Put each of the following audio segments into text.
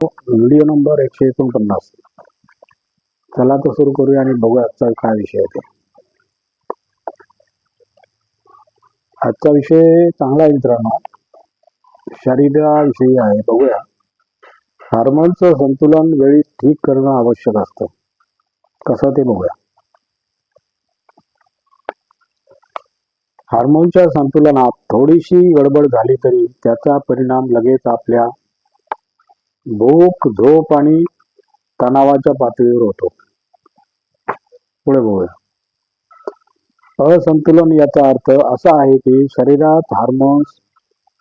Video number एकशे एकोणपन्नास. चला तर सुरू करूया आणि बघूया आजचा काय विषय आहे ते. आजचा विषय चांगला आहे मित्रांनो. शरीराविषयी आहे बघूया. हार्मोनचं संतुलन वेळी ठीक करणं आवश्यक असतं. कसं ते बघूया. हार्मोनच्या संतुलनात थोडीशी गडबड झाली तरी त्याचा परिणाम लगेच आपल्या भूक झोप आणि तणावाच्या पातळीवर होतो. पुढे बघूया. असंतुलन याचा अर्थ असा आहे की शरीरात हार्मोन्स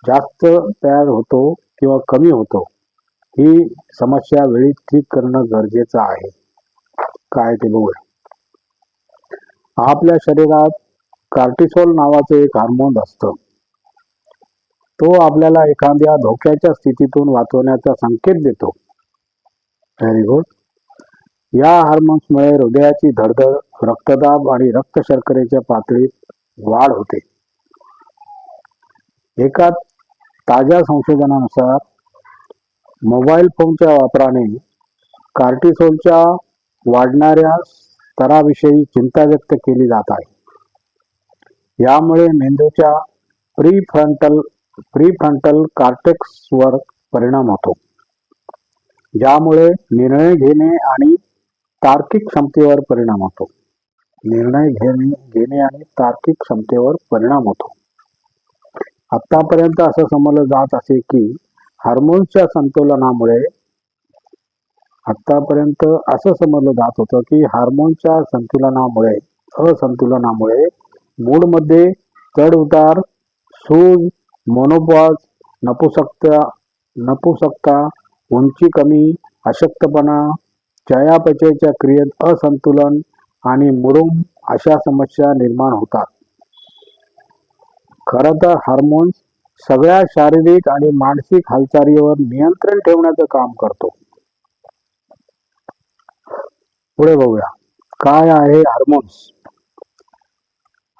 जास्त तयार होतो किंवा कमी होतो ही समस्या वेळी ठीक करणं गरजेचं आहे. काय ते बघूया. आपल्या शरीरात कार्टिसोल नावाचं एक हार्मोन असतं. तो आपल्याला एखाद्या धोक्याच्या स्थितीतून वाचवण्याचा संकेत देतो. व्हेरी गुड या हार्मोन्समुळे हृदयाची धडधड रक्तदाब आणि रक्त शर्करेच्या पातळीत वाढ होते. एका ताज्या संशोधनानुसार मोबाईल फोनच्या वापराने कार्टिसोलच्या वाढणाऱ्या स्तराविषयी चिंता व्यक्त केली जात आहे. यामुळे मेंदूच्या प्री फ्रंटल कार्टेक्सवर परिणाम होतो. ज्यामुळे निर्णय घेणे आणि तार्किक क्षमतेवर परिणाम होतो. निर्णय घेणे घेणे आणि तार्किक क्षमतेवर परिणाम होतो. आतापर्यंत असं समजलं जात असे की हार्मोन्सच्या संतुलनामुळे आतापर्यंत असं समजलं जात होतं की हार्मोनच्या संतुलनामुळे असंतुलनामुळे मूडमध्ये चढ उतार सूज मोनोपॉज नपुसकता नपुसकता उंची कमी अशक्तपणा चयापचयच्या क्रियेत असंतुलन आणि मुरुम अशा समस्या निर्माण होतात. खरं तर हार्मोन्स सगळ्या शारीरिक आणि मानसिक हालचालीवर नियंत्रण ठेवण्याचं काम करतो. पुढे बघूया. काय आहे हार्मोन्स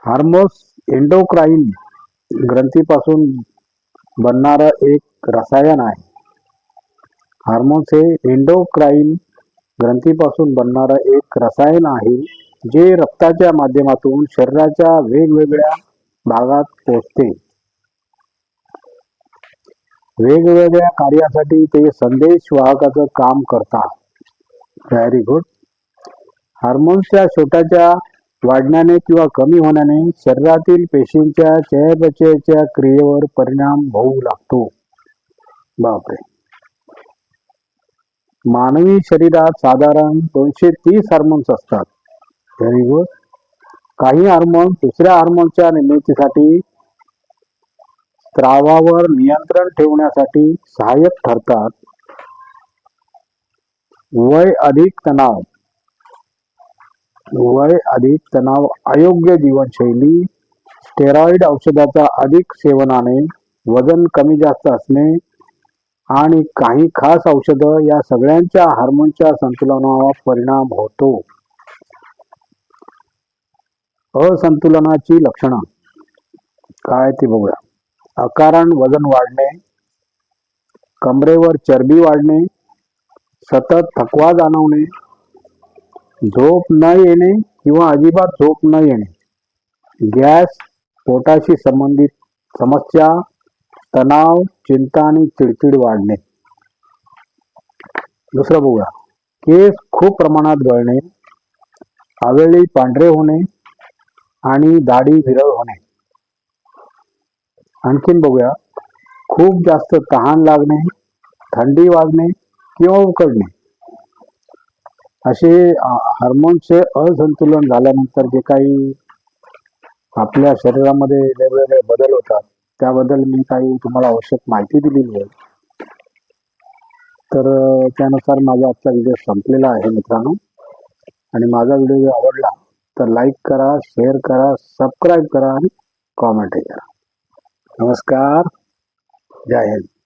हार्मोन्स एंडोक्राईन ग्रंथीपासून बनणारं एक रसायन आहे. हार्मोन्स हे एंडोक्राईन ग्रंथीपासून बनणारं एक रसायन आहे जे रक्ताच्या माध्यमातून शरीराच्या वेगवेगळ्या भागात पोचते. वेगवेगळ्या कार्यासाठी ते संदेश वाहकाचं काम करतात. व्हेरी गुड हार्मोन्सच्या छोट्याच्या वाढण्याने किंवा कमी होण्याने शरीरातील पेशींच्या चयापचयाच्या क्रियेवर परिणाम होऊ लागतो. बापरे! मानवी शरीरात साधारण दोनशे तीस हार्मोन्स असतात. व्हेरी गुड काही हार्मोन्स दुसऱ्या हार्मोनच्या निर्मितीसाठी स्त्रावावर नियंत्रण ठेवण्यासाठी सहाय्यक ठरतात. वय अधिक तणाव. वय अधिक तणाव अयोग्य जीवनशैली स्टेरॉइड औषधाचा अधिक सेवनाने वजन कमी जास्त असणे आणि काही खास औषधं या सगळ्यांच्या हार्मोनच्या संतुलनावर परिणाम होतो. असंतुलनाची लक्षणं. काय ते बघूया. अकारण वजन वाढणे कमरेवर चरबी वाढणे सतत थकवा जाणवणे झोप न येणे किंवा अजिबात झोप न येणे. गॅस पोटाशी संबंधित समस्या तणाव चिंता आणि चिडचिड वाढणे. दुसरं बघूया. केस खूप प्रमाणात गळणे अवेळी पांढरे होणे आणि दाढी विरळ होणे. आणखीन बघूया. खूप जास्त तहान लागणे थंडी वाजणे किंवा उकडणे. असे हार्मोनचे असंतुलन झाल्यानंतर जे काही आपल्या शरीरामध्ये वेगवेगळे बदल होतात त्याबद्दल मी काही तुम्हाला आवश्यक माहिती दिलेली आहे. तर त्यानुसार माझा आजचा व्हिडिओ संपलेला आहे मित्रांनो. आणि माझा व्हिडिओ जर आवडला तर लाईक करा शेअर करा सबस्क्राईब करा आणि कॉमेंटही करा. नमस्कार. जय हिंद.